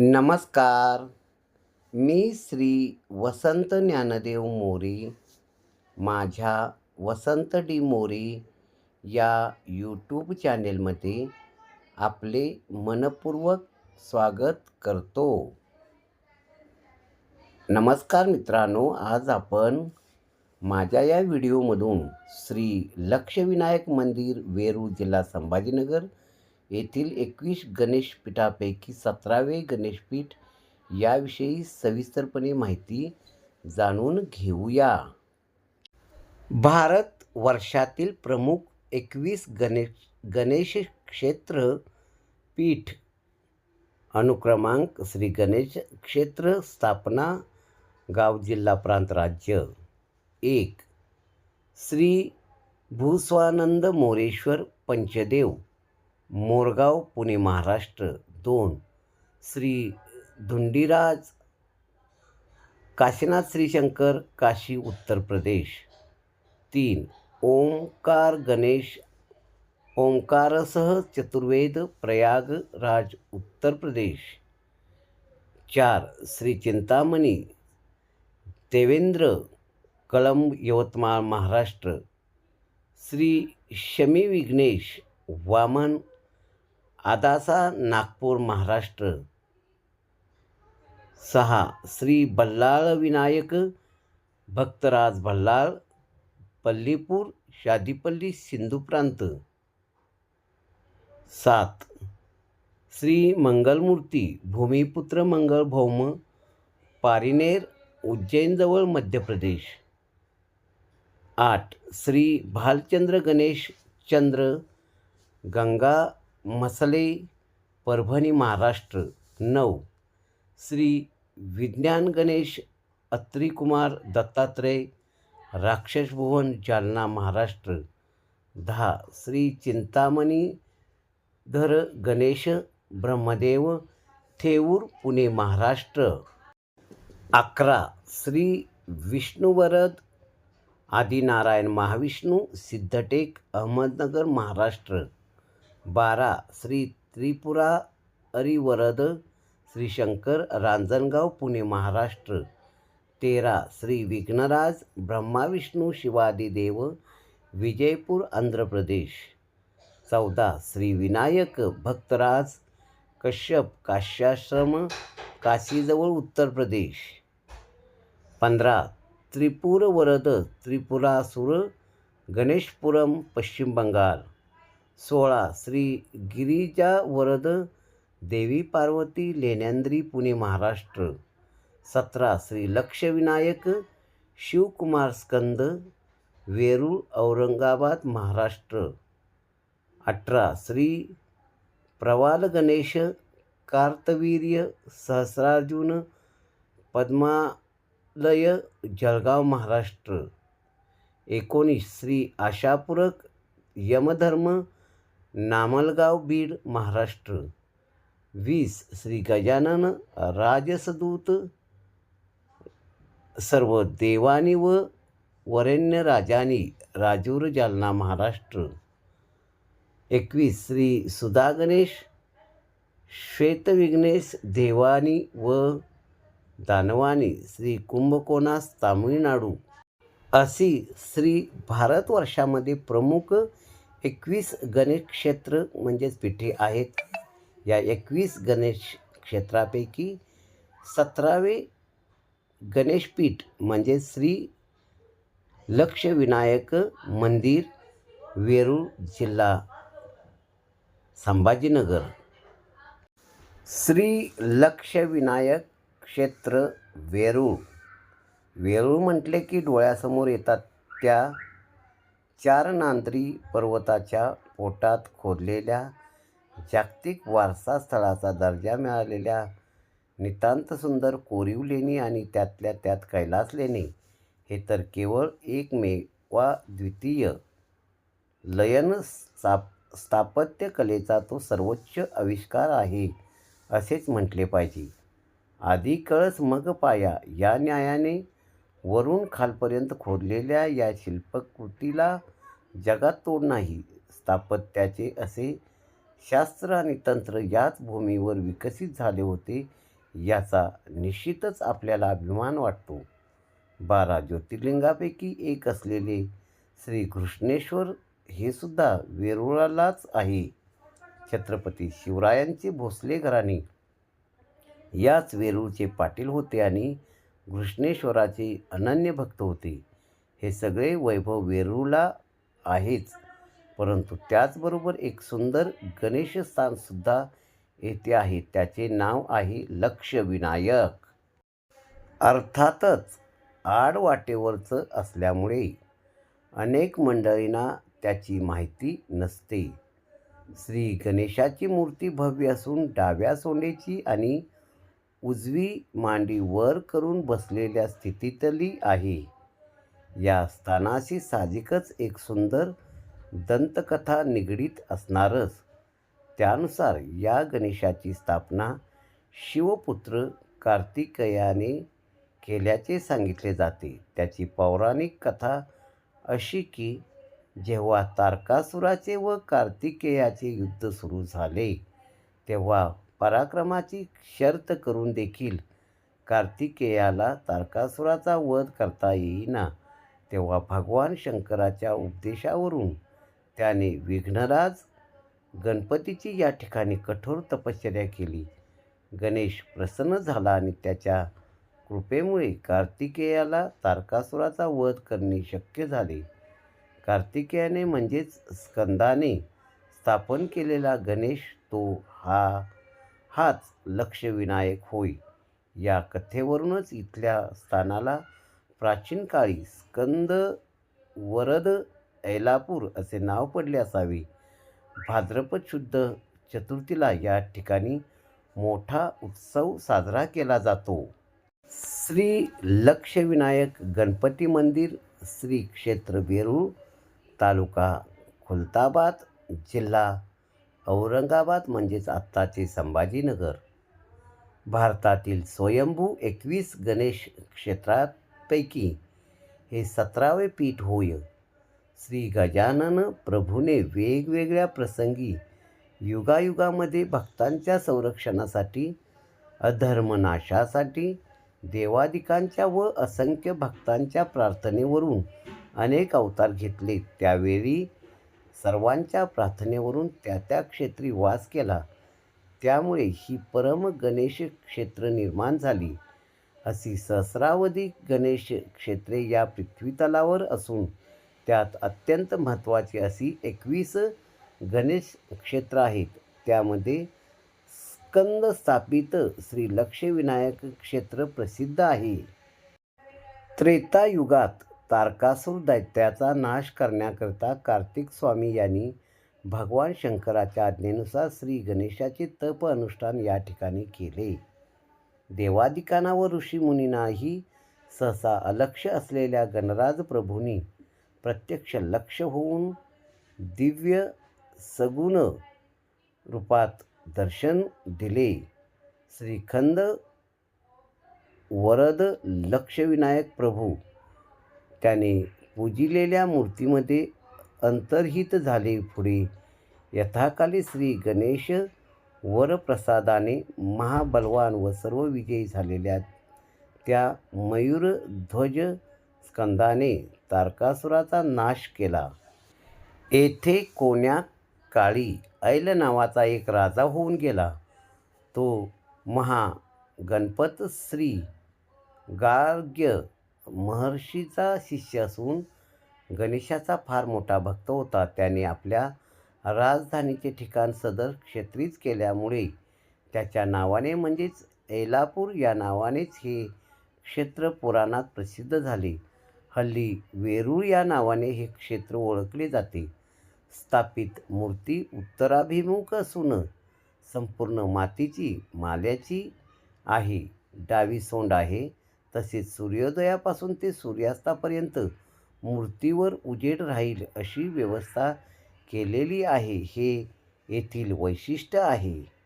नमस्कार. मी श्री वसंत ज्ञानदेव मोरी माझ्या वसंत डी मोरी या यूट्यूब चॅनेलमध्ये आपले मनपूर्वक स्वागत करतो. नमस्कार मित्रांनो आज आपण माझ्या या व्हिडिओमधून श्री लक्षविनायक मंदिर वेरूळ जिल्हा संभाजीनगर येथील एकवीस गणेशपीठापैकी सतरावे गणेशपीठ याविषयी सविस्तरपणे माहिती जाणून घेऊया. भारत वर्षातील प्रमुख एकवीस गणेश गणेश क्षेत्र पीठ अनुक्रमांक श्री गणेश क्षेत्र स्थापना गाव जिल्हा प्रांत राज्य. एक. श्री भूस्वानंद मोरेश्वर पंचदेव. मोरगाव पुणे महाराष्ट्र दोन. श्री धुंडीराज काशीनाथ श्रीशंकर काशी उत्तर प्रदेश तीन. ओंकार गणेश ओंकारसह चतुर्वेद प्रयाग राज उत्तर प्रदेश चार. श्री चिंतामणी देवेंद्र कळंब यवतमाळ महाराष्ट्र. श्री शमी विघ्नेश वामन आदासा नागपूर महाराष्ट्र. सहा श्री बल्लाळ विनायक भक्तराज भल्लाळ पल्लीपूर शादीपल्ली सिंधू प्रांत. सात श्री मंगलमूर्ती भूमिपुत्र मंगल भौम पारिनेर उज्जैनजवळ मध्य प्रदेश. आठ श्री भालचंद्र गणेश चंद्र गंगा मसले परभणी महाराष्ट्र नऊ. श्री विज्ञान गणेश अत्रिकुमार दत्तात्रय राक्षसभुवन जालना महाराष्ट्र. दहा. श्री चिंतामणी धर गणेश ब्रह्मदेव थेऊर पुणे महाराष्ट्र. अकरा. श्री विष्णुवरद आदिनारायण महाविष्णू सिद्धटेक अहमदनगर महाराष्ट्र. बारा श्री त्रिपुरा अरिवरद श्री शंकर रांजणगाव पुणे महाराष्ट्र. तेरा श्री विघ्नराज ब्रह्मा विष्णू विजयपूर आंध्र प्रदेश. चौदा श्री विनायक भक्तराज कश्यप काश्याश्रम काशीजवळ उत्तर प्रदेश. पंधरा त्रिपुर वरद त्रिपुरासुर गणेशपुरम पश्चिम बंगाल. सोळा श्री गिरिजा वरद देवी पार्वती लेण्यांद्री पुणे महाराष्ट्र. सतरा श्री लक्षविनायक शिवकुमार स्कंद वेरूळ औरंगाबाद महाराष्ट्र. अठरा श्री प्रवाल गणेश कार्तवीर्य सहस्रार्जुन पद्मालय जळगाव महाराष्ट्र. एकोणीस श्री आशापूरक यमधर्म नामलगाव बीड महाराष्ट्र. वीस श्री गजानन राजसदूत सर्व देवानी व वरेण्य राजानी राजूर जालना महाराष्ट्र. एकवीस श्री सुधागणेश श्वेतविघ्नेश देवानी व दानवानी श्री कुंभकोणास तामिळनाडू. अशी श्री भारतवर्षामध्ये प्रमुख एकवीस गणेश क्षेत्र म्हणजेच पिठे आहेत. या एकवीस गणेश क्षेत्रापैकी सतरावे गणेशपीठ म्हणजे श्री लक्षविनायक मंदिर वेरूळ जिल्हा संभाजीनगर. श्री लक्षविनायक क्षेत्र वेरूळ. वेरूळ म्हटले की डोळ्यासमोर येतात त्या चार नांद्री पर्वताच्या पोटात खोदलेल्या जागतिक वारसा स्थळाचा दर्जा मिळालेल्या नितांत सुंदर कोरीव लेणी आणि त्यातल्या त्यात कैलास लेणी हे तर केवळ एकमेवा द्वितीय लयन स्थाप स्थापत्यकलेचा तो सर्वोच्च आविष्कार आहे असेच म्हटले पाहिजे. आधी कळस मग पाया या न्यायाने वरून खालपर्यंत खोदलेल्या या शिल्पकृतीला जगात तोड नाही. स्थापत्याचे असे शास्त्र आणि तंत्र याच भूमीवर विकसित झाले होते याचा निश्चितच आपल्याला अभिमान वाटतो. बारा ज्योतिर्लिंगापैकी एक असलेले श्री कृष्णेश्वर हे सुद्धा वेरुळालाच आहे. छत्रपती शिवरायांचे भोसले घराणे. याच वेरूळचे पाटील होते आणि घृष्णेश्वराची अनन्य भक्त होते. हे सगळे वैभव वेरूळला आहेच. परंतु त्याचबरोबर एक सुंदर गणेशस्थानसुद्धा येथे आहे. त्याचे नाव आहे लक्षविनायक. अर्थातच आडवाटेवरचं असल्यामुळे अनेक मंडळींना त्याची माहिती नसते. श्री गणेशाची मूर्ती भव्य असून डाव्या सोंडेची आणि उजवी मांडी वर करून बसलेल्या स्थितीतली आहे. या स्थानाशी साहजिकच एक सुंदर दंतकथा निगडीत असणारच. त्यानुसार या गणेशाची स्थापना शिवपुत्र कार्तिकेयाने केल्याचे सांगितले जाते. त्याची पौराणिक कथा अशी की जेव्हा तारकासुराचे व कार्तिकेयाचे युद्ध सुरू झाले तेव्हा पराक्रमाची शर्त करून देखील कार्तिकेयाला तारकासुराचा वध करता येईना तेव्हा भगवान शंकराच्या उपदेशावरून त्याने विघ्नराज गणपतीची या ठिकाणी कठोर तपश्चर्या केली. गणेश प्रसन्न झाला आणि त्याच्या कृपेमुळे कार्तिकेयाला तारकासुराचा वध करणे शक्य झाले. कार्तिकेयाने म्हणजेच स्कंदाने स्थापन केलेला गणेश तो हा हाच लक्षविनायक होय. या कथेवरूनच इथल्या स्थानाला प्राचीन काळी स्कंद वरद ऐलापूर असे नाव पडले असावे. भाद्रपद शुद्ध चतुर्थीला या ठिकाणी मोठा उत्सव साजरा केला जातो. श्री लक्षविनायक गणपती मंदिर श्री क्षेत्र वेरूळ तालुका खुलताबाद जिल्हा औरंगाबाद म्हणजेच आत्ताचे संभाजीनगर. भारतातील स्वयंभू एकवीस गणेश क्षेत्रापैकी हे सतरावे पीठ होय. श्री गजानन प्रभूने वेगवेगळ्या प्रसंगी युगायुगामध्ये भक्तांच्या संरक्षणासाठी अधर्मनाशासाठी देवादिकांच्या व असंख्य भक्तांच्या प्रार्थनेवरून अनेक अवतार घेतले. त्यावेळी सर्वांच्या प्रार्थनेवरून त्या त्या क्षेत्री वास केला. त्यामुळे ही परम गणेश क्षेत्र निर्माण झाली. अशी सहस्रावधी गणेश क्षेत्रे या पृथ्वीतलावर असून त्यात अत्यंत महत्त्वाची अशी एकवीस गणेश क्षेत्र आहेत. त्यामध्ये स्कंद स्थापित श्री लक्षविनायक क्षेत्र प्रसिद्ध आहे. त्रेतायुगात तारकासूर दैत्याचा नाश करण्याकरता कार्तिक स्वामी यांनी भगवान शंकराच्या आज्ञेनुसार श्री गणेशाचे तप अनुष्ठान या ठिकाणी केले. देवादिकांना व ऋषीमुनींनाही सहसा अलक्ष असलेल्या गणराज प्रभूंनी प्रत्यक्ष लक्ष होऊन दिव्य सगुण रूपात दर्शन दिले. श्रीखंद वरद लक्षविनायक प्रभू त्याने पूजिलेल्या मूर्तीमध्ये अंतर्हित झाले पुढे. यथाकाली श्री गणेश वरप्रसादाने महाबलवान व सर्व विजयी झालेल्या त्या मयूरध्वज स्कंदाने तारकासुराचा नाश केला. येथे कोण्या काळी ऐल नावाचा एक राजा होऊन गेला. तो महा गणपत श्री गार्ग्य महर्षीचा शिष्य असून गणेशाचा फार मोठा भक्त होता. त्याने आपल्या राजधानीचे ठिकाण सदर क्षेत्रीच केल्यामुळे त्याच्या नावाने म्हणजेच ऐलापूर या नावानेच हे क्षेत्र पुराणात प्रसिद्ध झाले. हल्ली वेरूळ या नावाने हे क्षेत्र ओळखले जाते. स्थापित मूर्ती उत्तराभिमुख असून संपूर्ण मातीची माल्याची आहे. डावी सोंड आहे. तसेच सूर्योदयापासून ते सूर्यास्तापर्यंत मूर्तीवर उजेड राहील अशी व्यवस्था केलेली आहे हे येथील वैशिष्ट्य आहे.